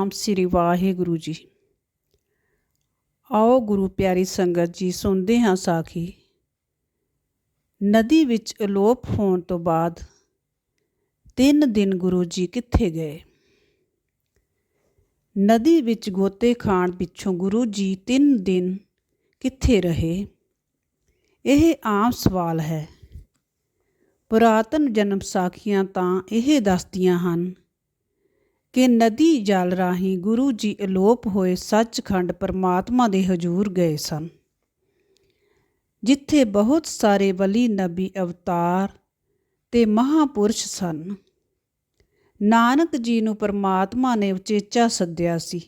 ਸਤਨਾਮ ਸ੍ਰੀ ਵਾਹਿਗੁਰੂ ਜੀ। ਆਓ ਗੁਰੂ ਪਿਆਰੀ ਸੰਗਤ ਜੀ, ਸੁਣਦੇ ਹਾਂ ਸਾਖੀ। ਨਦੀ ਵਿੱਚ ਅਲੋਪ ਹੋਣ ਤੋਂ ਬਾਅਦ ਤਿੰਨ ਦਿਨ ਗੁਰੂ ਜੀ ਕਿੱਥੇ ਗਏ? ਨਦੀ ਵਿੱਚ ਗੋਤੇ ਖਾਣ ਪਿੱਛੋਂ ਗੁਰੂ ਜੀ ਤਿੰਨ ਦਿਨ ਕਿੱਥੇ ਰਹੇ? ਇਹ ਆਮ ਸਵਾਲ ਹੈ। ਪੁਰਾਤਨ ਜਨਮ ਸਾਖੀਆਂ ਤਾਂ ਇਹ ਦੱਸਦੀਆਂ ਹਨ ਕਿ ਨਦੀ ਜਲ ਰਾਹੀਂ ਗੁਰੂ ਜੀ ਅਲੋਪ ਹੋਏ ਸੱਚਖੰਡ ਪਰਮਾਤਮਾ ਦੇ ਹਜ਼ੂਰ ਗਏ ਸਨ। ਜਿੱਥੇ ਬਹੁਤ ਸਾਰੇ ਵਲੀ ਨਬੀ ਅਵਤਾਰ ਤੇ ਮਹਾਪੁਰਸ਼ ਸਨ। ਨਾਨਕ ਜੀ ਨੂੰ ਪਰਮਾਤਮਾ ਨੇ ਉਚੇਚਾ ਸੱਦਿਆ ਸੀ।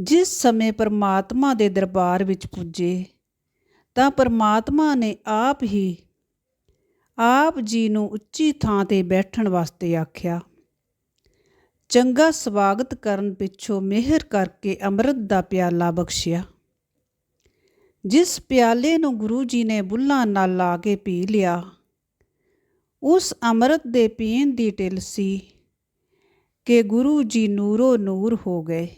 ਜਿਸ ਸਮੇਂ ਪਰਮਾਤਮਾ ਦੇ ਦਰਬਾਰ ਵਿੱਚ ਪੁੱਜੇ, ਤਾਂ ਪਰਮਾਤਮਾ ਨੇ ਆਪ ਹੀ ਆਪ ਜੀ ਨੂੰ ਉੱਚੀ ਥਾਂ ਤੇ ਬੈਠਣ ਵਾਸਤੇ ਆਖਿਆ ਚੰਗਾ ਸਵਾਗਤ ਕਰਨ ਪਿੱਛੋਂ ਮਿਹਰ ਕਰਕੇ ਅੰਮ੍ਰਿਤ ਦਾ ਪਿਆਲਾ ਬਖਸ਼ਿਆ। ਜਿਸ ਪਿਆਲੇ ਨੂੰ ਗੁਰੂ ਜੀ ਨੇ ਬੁੱਲਾਂ ਨਾਲ ਲਾ ਕੇ ਪੀ ਲਿਆ, ਉਸ ਅੰਮ੍ਰਿਤ ਦੇ ਪੀਣ ਦੀ ਟਿਲ ਸੀ ਕਿ ਗੁਰੂ ਜੀ ਨੂਰੋ ਨੂਰ ਹੋ ਗਏ।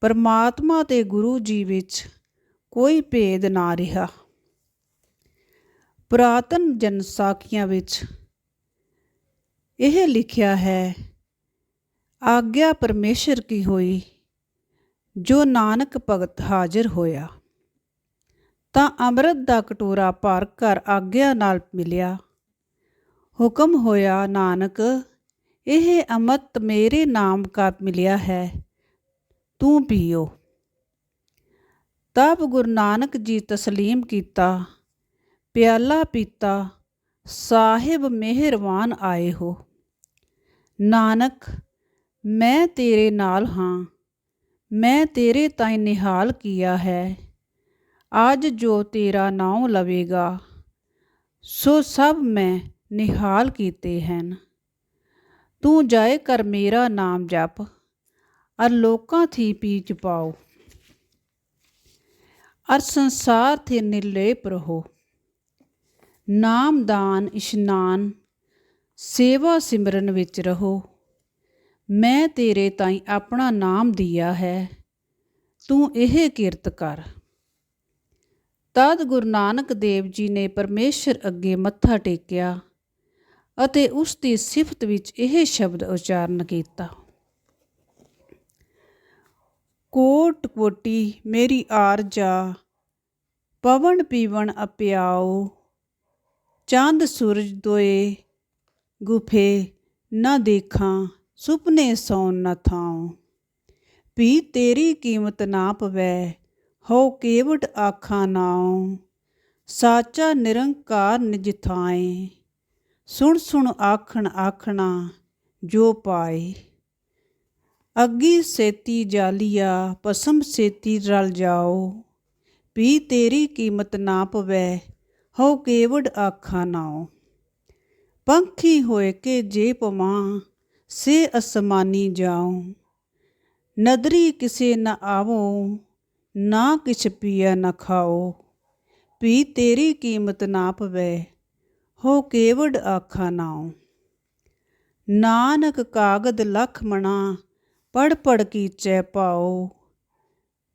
ਪਰਮਾਤਮਾ ਤੇ ਗੁਰੂ ਜੀ ਵਿੱਚ ਕੋਈ ਭੇਦ ਨਾ ਰਿਹਾ। ਪੁਰਾਤਨ ਜਨਸਾਖੀਆਂ ਵਿੱਚ ਇਹ ਲਿਖਿਆ ਹੈ ਆਗਿਆ ਪਰਮੇਸ਼ਰ ਕੀ ਹੋਈ? ਜੋ ਨਾਨਕ ਭਗਤ ਹਾਜ਼ਰ ਹੋਇਆ, ਤਾਂ ਅੰਮ੍ਰਿਤ ਦਾ ਕਟੋਰਾ ਭਰ ਕਰ ਆਗਿਆ ਨਾਲ ਮਿਲਿਆ। ਹੁਕਮ ਹੋਇਆ, ਨਾਨਕ, ਇਹ ਅਮਤ ਮੇਰੇ ਨਾਮ ਕਾ ਮਿਲਿਆ ਹੈ, ਤੂੰ ਪੀਓ। ਤਬ ਗੁਰੂ ਨਾਨਕ ਜੀ ਤਸਲੀਮ ਕੀਤਾ, ਪਿਆਲਾ ਪੀਤਾ, ਸਾਹਿਬ ਮਿਹਰਵਾਨ ਆਏ ਹੋ। ਨਾਨਕ ਮੈਂ ਤੇਰੇ ਨਾਲ ਹਾਂ। ਮੈਂ ਤੇਰੇ ਤਾਈਂ ਨਿਹਾਲ ਕੀਆ ਹੈ। ਅੱਜ ਜੋ ਤੇਰਾ ਨਾਮ ਲਵੇਗਾ, ਸੋ ਸਭ ਮੈਂ ਨਿਹਾਲ ਕੀਤੇ ਹਨ। ਤੂੰ ਜਾਏ ਕਰ ਮੇਰਾ ਨਾਮ ਜਪ, ਅਰ ਲੋਕਾਂ ਥੀ ਪੀਚ ਪਾਓ। ਅਰ ਸੰਸਾਰ ਥੇ ਨਿਰਲੇਪ ਰਹੋ। ਨਾਮਦਾਨ ਇਸ਼ਨਾਨ, ਸੇਵਾ ਸਿਮਰਨ ਵਿੱਚ ਰਹੋ। ਮੈਂ ਤੇਰੇ ਤਾਈਂ ਆਪਣਾ ਨਾਮ ਦਿਆ ਹੈ। ਤੂੰ ਇਹ ਕਿਰਤ ਕਰ। ਤਦ ਗੁਰੂ ਨਾਨਕ ਦੇਵ ਜੀ ਨੇ ਪਰਮੇਸ਼ਰ ਅੱਗੇ ਮੱਥਾ ਟੇਕਿਆ ਅਤੇ ਉਸ ਦੀ ਸਿਫਤ ਵਿੱਚ ਇਹ ਸ਼ਬਦ ਉਚਾਰਨ ਕੀਤਾ। ਕੋਟ ਕੋਟੀ ਮੇਰੀ ਆਰਜਾ, ਪਵਨ ਪੀਵਣ ਅਪਿਆਓ, ਚੰਦ ਸੂਰਜ ਦੋਏ, ਗੁਫੇ ਨਾ ਦੇਖਾਂ। ਸੁਪਨੇ ਸੌਣ ਨਾ ਥਾਉ। ਪੀ ਤੇਰੀ ਕੀਮਤ ਨਾ ਪਵੈ ਹੋ ਕੇਵਟ ਆਖਾਂ ਨਾਉ। ਸਾਚਾ ਨਿਰੰਕਾਰ ਨਿਜ ਥਾਏ, ਸੁਣ ਸੁਣ ਆਖਣ ਆਖਣਾ ਜੋ ਪਾਏ। ਅੱਗੀ ਸੇਤੀ ਜਾਲੀਆ ਪਸਮ ਸੇਤੀ ਰਲ ਜਾਓ। ਪੀ ਤੇਰੀ ਕੀਮਤ ਨਾ ਪਵੈ ਹੋ ਕੇਵੜ ਆਖਾਂ ਨਾਉ। ਪੰਖੀ ਹੋਏ ਕੇ ਜੇ ਪਵਾਂ ਸੇ ਅਸਮਾਨੀ ਜਾਉ। ਨਦਰੀ ਕਿਸੇ ਨ ਆਵੋ, ਨਾ ਕਿਛ ਪੀਆ ਨ ਖਾਓ। ਪੀ ਤੇਰੀ ਕੀਮਤ ਨਾ ਪਵੈ, ਹੋ ਕੇਵੜ ਆਖਾ ਨਾਉ। ਨਾਨਕ ਕਾਗਦ ਲਖ ਮਣਾ ਪੜ ਪੜ ਕੀਚੈ ਪਾਓ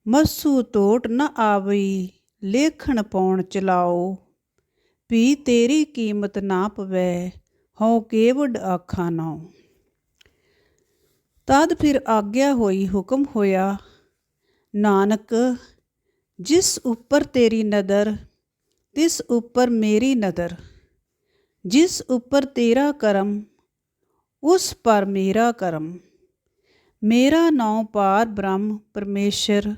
ਮਸੂ ਟੋਟ ਨ ਆਵਈ, ਲੇਖਣ ਪਾਉਣ ਚਲਾਓ ਪੀ ਤੇਰੀ ਕੀਮਤ ਨਾ ਪਵੈ ਹਉ ਕੇਵਡ ਆਖਾ ਨਾਉ। ਤਦ ਫਿਰ ਆਗਿਆ ਹੋਈ ਹੁਕਮ ਹੋਇਆ, ਨਾਨਕ, ਜਿਸ ਉੱਪਰ ਤੇਰੀ ਨਦਰ, ਤਿਸ ਉੱਪਰ ਮੇਰੀ ਨਦਰ, ਜਿਸ ਉੱਪਰ ਤੇਰਾ ਕਰਮ, ਉਸ ਪਰ ਮੇਰਾ ਕਰਮ। ਮੇਰਾ ਨਾਉ ਪਾਰ ਬ੍ਰਹਮ ਪਰਮੇਸ਼ਰ,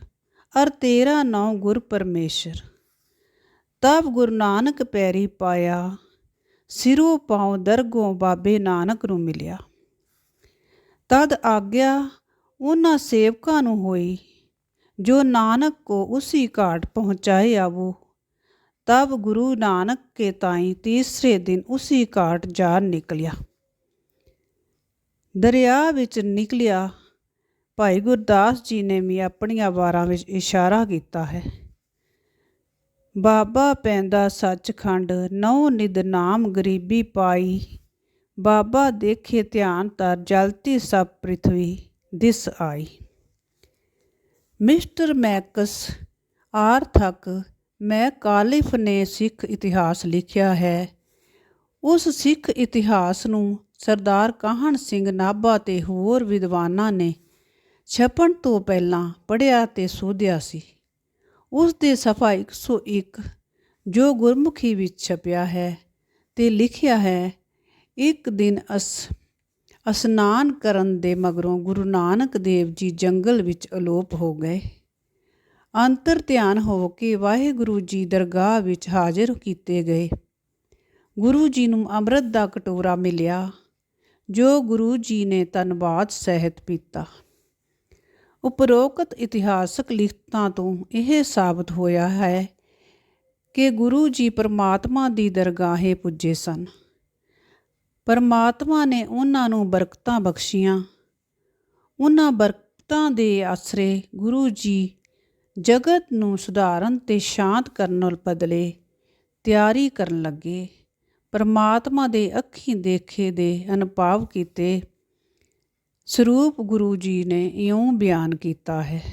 ਅਰ ਤੇਰਾ ਨਾਉ ਗੁਰ ਪਰਮੇਸ਼ਰ। ਤਬ ਗੁਰੂ ਨਾਨਕ ਪੈਰੀ ਪਾਇਆ, ਸਿਰੋਂ ਪਾਉ ਦਰਗੋਂ ਬਾਬੇ ਨਾਨਕ ਨੂੰ ਮਿਲਿਆ। ਤਦ ਆਗਿਆ ਉਹਨਾਂ ਸੇਵਕਾਂ ਨੂੰ ਹੋਈ, ਜੋ ਨਾਨਕ ਕੋ ਉसी ਘਾਟ ਪਹੁੰਚਾਏ ਆਵੋ। ਤਬ ਗੁਰੂ ਨਾਨਕ ਕੇ ਤਾਈ ਤੀਸਰੇ ਦਿਨ ਉसी ਘਾਟ ਜਾ ਨਿਕਲਿਆ। ਦਰਿਆ ਵਿੱਚ ਨਿਕਲਿਆ, ਭਾਈ ਗੁਰਦਾਸ ਜੀ ਨੇ ਵੀ ਆਪਣੀਆਂ ਵਾਰਾਂ ਵਿੱਚ ਇਸ਼ਾਰਾ ਕੀਤਾ ਹੈ। ਬਾਬਾ ਪੈਂਦਾ ਸੱਚਖੰਡ ਨੌ ਨਿਦ ਨਾਮ ਗਰੀਬੀ ਪਾਈ ਬਾਬਾ ਦੇਖੇ ਧਿਆਨ ਤਰ ਜਲਤੀ ਸਭ ਪ੍ਰithvi ਦਿਸ ਆਈ। ਮਿਸਟਰ ਮੈਕਸ ਆਰਥਕ ਮੈਂ ਕਾਲਿਫ ਨੇ ਸਿੱਖ ਇਤਿਹਾਸ ਲਿਖਿਆ ਹੈ। ਉਸ ਸਿੱਖ ਇਤਿਹਾਸ ਨੂੰ ਸਰਦਾਰ ਕਾਹਨ ਸਿੰਘ ਨਾਭਾ ਤੇ ਹੋਰ ਵਿਦਵਾਨਾਂ ਨੇ ਛਪਣ ਤੋਂ ਪਹਿਲਾਂ ਪੜ੍ਹਿਆ ਤੇ ਸੋਧਿਆ ਸੀ। ਉਸ ਦੇ ਸਫਾ 101 ਜੋ ਗੁਰਮੁਖੀ ਵਿੱਚ ਛਪਿਆ ਹੈ ਤੇ ਲਿਖਿਆ ਹੈ ਇੱਕ ਦਿਨ ਅਸ ਇਸ਼ਨਾਨ ਕਰਨ ਦੇ ਮਗਰੋਂ ਗੁਰੂ ਨਾਨਕ ਦੇਵ ਜੀ ਜੰਗਲ ਵਿੱਚ ਅਲੋਪ ਹੋ ਗਏ। ਅੰਤਰ ਧਿਆਨ ਹੋ ਕੇ ਵਾਹਿਗੁਰੂ ਜੀ ਦਰਗਾਹ ਵਿੱਚ ਹਾਜ਼ਰ ਕੀਤੇ ਗਏ। ਗੁਰੂ ਜੀ ਨੂੰ ਅੰਮ੍ਰਿਤ ਦਾ ਕਟੋਰਾ ਮਿਲਿਆ, ਜੋ ਗੁਰੂ ਜੀ ਨੇ ਧੰਨਵਾਦ ਸਹਿਤ ਪੀਤਾ। ਉਪਰੋਕਤ ਇਤਿਹਾਸਕ ਲਿਖਤਾਂ ਤੋਂ ਇਹ ਸਾਬਤ ਹੋਇਆ ਹੈ ਕਿ ਗੁਰੂ ਜੀ ਪਰਮਾਤਮਾ ਦੀ ਦਰਗਾਹੇ ਪੁੱਜੇ ਸਨ। ਪਰਮਾਤਮਾ ਨੇ ਉਹਨਾਂ ਨੂੰ ਬਰਕਤਾਂ ਬਖਸ਼ੀਆਂ। ਉਹਨਾਂ ਬਰਕਤਾਂ ਦੇ ਆਸਰੇ ਗੁਰੂ ਜੀ ਜਗਤ ਨੂੰ ਸੁਧਾਰਨ ਤੇ ਸ਼ਾਂਤ ਕਰਨ ਬਦਲੇ ਤਿਆਰੀ ਕਰਨ ਲੱਗੇ। ਪਰਮਾਤਮਾ ਦੇ ਅੱਖੀਂ ਦੇਖੇ ਦੇ ਅਨੁਭਵ ਕੀਤੇ। ਸਰੂਪ ਗੁਰੂ ਜੀ ਨੇ ਇਉਂ ਬਿਆਨ ਕੀਤਾ ਹੈ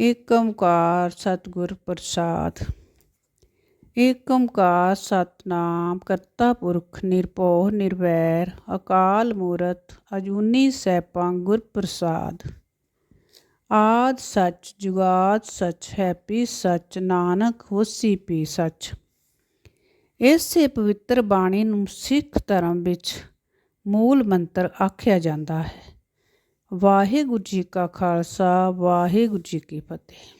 ਏਕ ਓੰਕਾਰ ਸਤਿਗੁਰ ਪ੍ਰਸਾਦ। ਏਕ ਓੰਕਾਰ ਸਤਨਾਮ, ਕਰਤਾ ਪੁਰਖ ਨਿਰਭਉ ਨਿਰਵੈਰ, ਅਕਾਲ ਮੂਰਤ ਅਜੂਨੀ ਸੈਭੰ ਗੁਰ ਪ੍ਰਸਾਦ। ਆਦ ਸੱਚ, ਜੁਗਾਦ ਸੱਚ, ਹੈਪੀ ਸੱਚ, ਨਾਨਕ ਹੋਸੀ ਪੀ ਸੱਚ। ਇਸੇ ਪਵਿੱਤਰ ਬਾਣੀ ਨੂੰ ਸਿੱਖ ਧਰਮ ਵਿੱਚ ਮੂਲ ਮੰਤਰ ਆਖਿਆ ਜਾਂਦਾ ਹੈ। ਵਾਹਿਗੁਰੂ ਜੀ ਕਾ ਖਾਲਸਾ, ਵਾਹਿਗੁਰੂ ਜੀ ਕੀ ਫਤਿਹ।